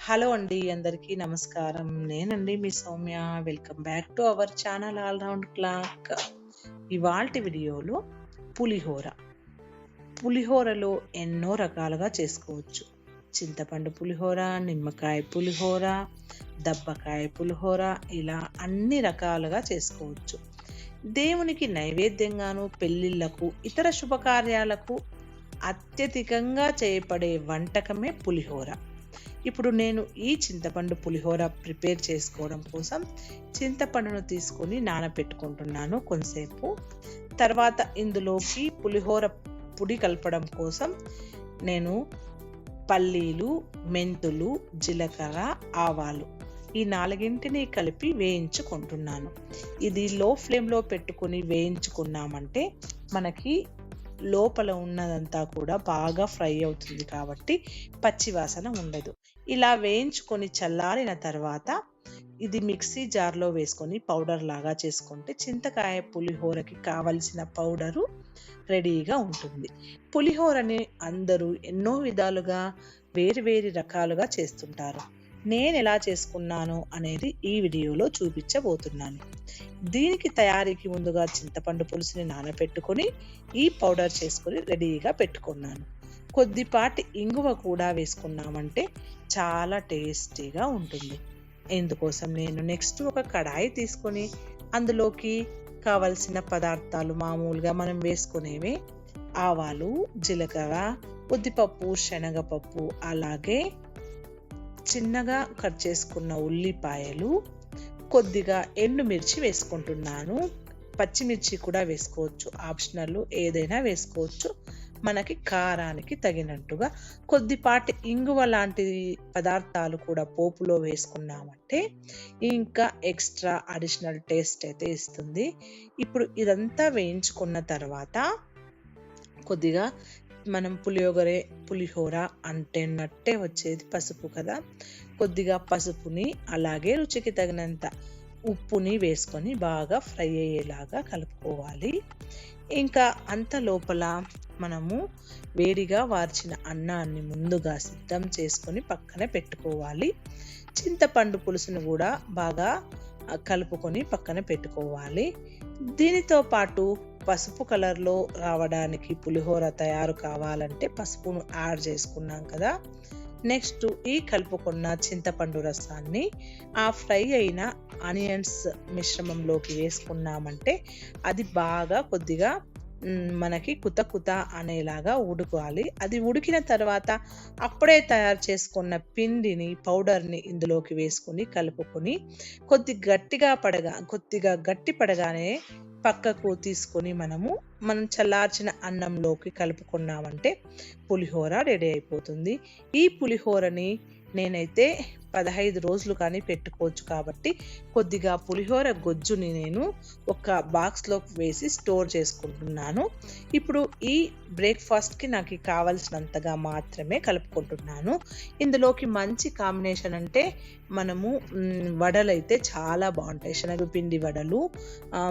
Hello అండి అందరికీ నమస్కారం. నేనండి మీ Soumya. Welcome back to our channel all round clock. ఇవాల్టి వీడియోలో పులిహోర. పులిహోరలో ఎన్నో రకాలుగా చేసుకోవచ్చు. చింతపండు పులిహోర నిమ్మకాయ పులిహోర దబ్బకాయ పులిహోర ఇలా అన్ని రకాలుగా చేసుకోవచ్చు. దేవునికి నైవేద్యంగాను పెళ్ళిళ్ళకు ఇతర శుభకార్యాలకు అత్యధికంగా చేయబడే వంటకమే పులిహోర. ఇప్పుడు నేను ఈ చింతపండు పులిహోర ప్రిపేర్ చేసుకోవడం కోసం చింతపండును తీసుకొని నానబెట్టుకుంటున్నాను కొంతసేపు. తర్వాత ఇందులోకి పులిహోర పొడి కలపడం కోసం నేను పల్లీలు మెంతులు జీలకర్ర ఆవాలు ఈ నాలుగింటిని కలిపి వేయించుకుంటున్నాను. ఇది లో ఫ్లేమ్లో పెట్టుకొని వేయించుకున్నామంటే మనకి లోపల ఉన్నదంతా కూడా బాగా ఫ్రై అవుతుంది కాబట్టి పచ్చివాసన ఉండదు. ఇలా వేయించుకొని చల్లారిన తర్వాత ఇది మిక్సీ జార్లో వేసుకొని పౌడర్ లాగా చేసుకుంటే చింతకాయ పులిహోరకి కావలసిన పౌడరు రెడీగా ఉంటుంది. పులిహోరని అందరూ ఎన్నో విధాలుగా వేరు వేరు రకాలుగా చేస్తుంటారు. నేను ఎలా చేసుకున్నాను అనేది ఈ వీడియోలో చూపించబోతున్నాను. దీనికి తయారీకి ముందుగా చింతపండు పులుసుని నానబెట్టుకొని ఈ పౌడర్ చేసుకొని రెడీగా పెట్టుకున్నాను. కొద్దిపాటి ఇంగువ కూడా వేసుకున్నామంటే చాలా టేస్టీగా ఉంటుంది. ఇందుకోసం నేను నెక్స్ట్ ఒక కడాయి తీసుకొని అందులోకి కావలసిన పదార్థాలు మామూలుగా మనం వేసుకునేవి ఆవాలు జీలకర్ర ఉద్దిపప్పు శనగపప్పు అలాగే చిన్నగా కట్ చేసుకున్న ఉల్లిపాయలు కొద్దిగా ఎండుమిర్చి వేసుకుంటున్నాను. పచ్చిమిర్చి కూడా వేసుకోవచ్చు. ఆప్షనల్ ఏదైనా వేసుకోవచ్చు. మనకి కారానికి తగినట్టుగా కొద్దిపాటి ఇంగువ లాంటి పదార్థాలు కూడా పోపులో వేసుకున్నామంటే ఇంకా ఎక్స్ట్రా అడిషనల్ టేస్ట్ అయితే ఇస్తుంది. ఇప్పుడు ఇదంతా వేయించుకున్న తర్వాత కొద్దిగా మనం పులియోగరే పులిహోర అంటేనట్టే వచ్చేది పసుపు కదా. కొద్దిగా పసుపుని అలాగే రుచికి తగినంత ఉప్పుని వేసుకొని బాగా ఫ్రై అయ్యేలాగా కలుపుకోవాలి. ఇంకా అంత లోపల మనము వేడిగా వార్చిన అన్నాన్ని ముందుగా సిద్ధం చేసుకొని పక్కన పెట్టుకోవాలి. చింతపండు పులుసును కూడా బాగా కలుపుకొని పక్కన పెట్టుకోవాలి. దీనితో పాటు పసుపు కలర్లో రావడానికి పులిహోర తయారు కావాలంటే పసుపును యాడ్ చేసుకున్నాం కదా. నెక్స్ట్ ఈ కలుపుకున్న చింతపండు రసాన్ని ఆ ఫ్రై అయిన ఆనియన్స్ మిశ్రమంలోకి వేసుకున్నామంటే అది బాగా కొద్దిగా మనకి కుత కుత అనేలాగా ఉడకాలి అది ఉడికిన తర్వాత అప్పుడే తయారు చేసుకున్న పిండిని పౌడర్ని ఇందులోకి వేసుకొని కలుపుకొని కొద్ది గట్టిగా పడగా కొద్దిగా గట్టి పడగానే పక్కకు తీసుకొని మనము మనం చల్లార్చిన అన్నంలోకి కలుపుకున్నామంటే పులిహోర రెడీ అయిపోతుంది. ఈ పులిహోరని నేనైతే పదహైదు రోజులు కానీ పెట్టుకోవచ్చు కాబట్టి కొద్దిగా పులిహోర గొజ్జుని నేను ఒక బాక్స్లోకి వేసి స్టోర్ చేసుకుంటున్నాను. ఇప్పుడు ఈ బ్రేక్ఫాస్ట్కి నాకు కావలసినంతగా మాత్రమే కలుపుకుంటున్నాను. ఇందులోకి మంచి కాంబినేషన్ అంటే మనము వడలు అయితే చాలా బాగుంటాయి. శనగపిండి వడలు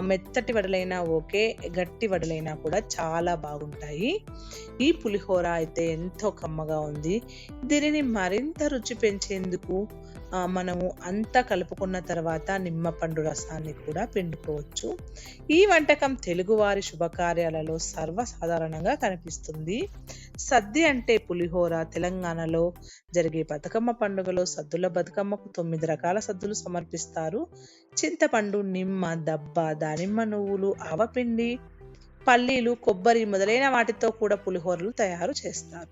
మెత్తటి వడలైనా ఓకే గట్టి వడలైనా అయినా కూడా చాలా బాగుంటాయి. ఈ పులిహోర అయితే ఎంతో కమ్మగా ఉంది. దీనిని మరింత రుచి పెంచేందుకు మనము అంతా కలుపుకున్న తర్వాత నిమ్మపండు రసాన్ని కూడా పిండుకోవచ్చు. ఈ వంటకం తెలుగువారి శుభకార్యాలలో సర్వసాధారణంగా కనిపిస్తుంది. సద్ది అంటే పులిహోర. తెలంగాణలో జరిగే బతుకమ్మ పండుగలో సద్దుల బతుకమ్మకు తొమ్మిది రకాల సద్దులు సమర్పిస్తారు. చింతపండు నిమ్మ దబ్బ దానిమ్మ నువ్వులు ఆవపిండి పల్లీలు కొబ్బరి మొదలైన వాటితో కూడా పులిహోరలు తయారు చేస్తారు.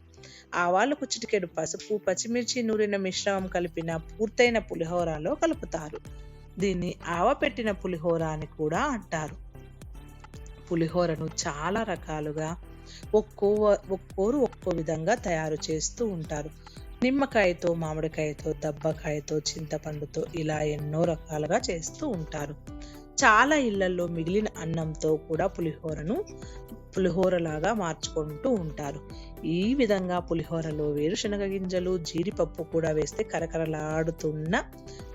ఆవాలకు చిటికెడు పసుపు పచ్చిమిర్చి నూరిన మిశ్రమం కలిపిన పూర్తయిన పులిహోరలో కలుపుతారు. దీన్ని ఆవ పెట్టిన పులిహోర అని కూడా అంటారు. పులిహోరను చాలా రకాలుగా ఒక్కో ఒక్కోరు ఒక్కో విధంగా తయారు చేస్తూ ఉంటారు. నిమ్మకాయతో మామిడికాయతో దబ్బకాయతో చింతపండుతో ఇలా ఎన్నో రకాలుగా చేస్తూ ఉంటారు. చాలా ఇళ్ళలో మిగిలిన అన్నంతో కూడా పులిహోరను పులిహోరలాగా మార్చుకుంటూ ఉంటారు. ఈ విధంగా పులిహోరలో వేరుశనగ గింజలు జీడిపప్పు కూడా వేస్తే కరకరలాడుతున్న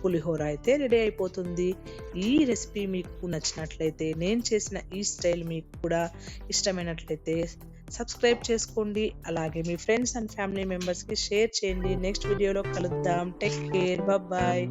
పులిహోర అయితే రెడీ అయిపోతుంది. ఈ రెసిపీ మీకు నచ్చినట్లయితే నేను చేసిన ఈ స్టైల్ మీకు కూడా ఇష్టమైనట్లయితే సబ్స్క్రైబ్ చేసుకోండి. అలాగే మీ ఫ్రెండ్స్ అండ్ ఫ్యామిలీ మెంబర్స్కి షేర్ చేయండి. నెక్స్ట్ వీడియోలో కలుద్దాం. Take care. బాయ్.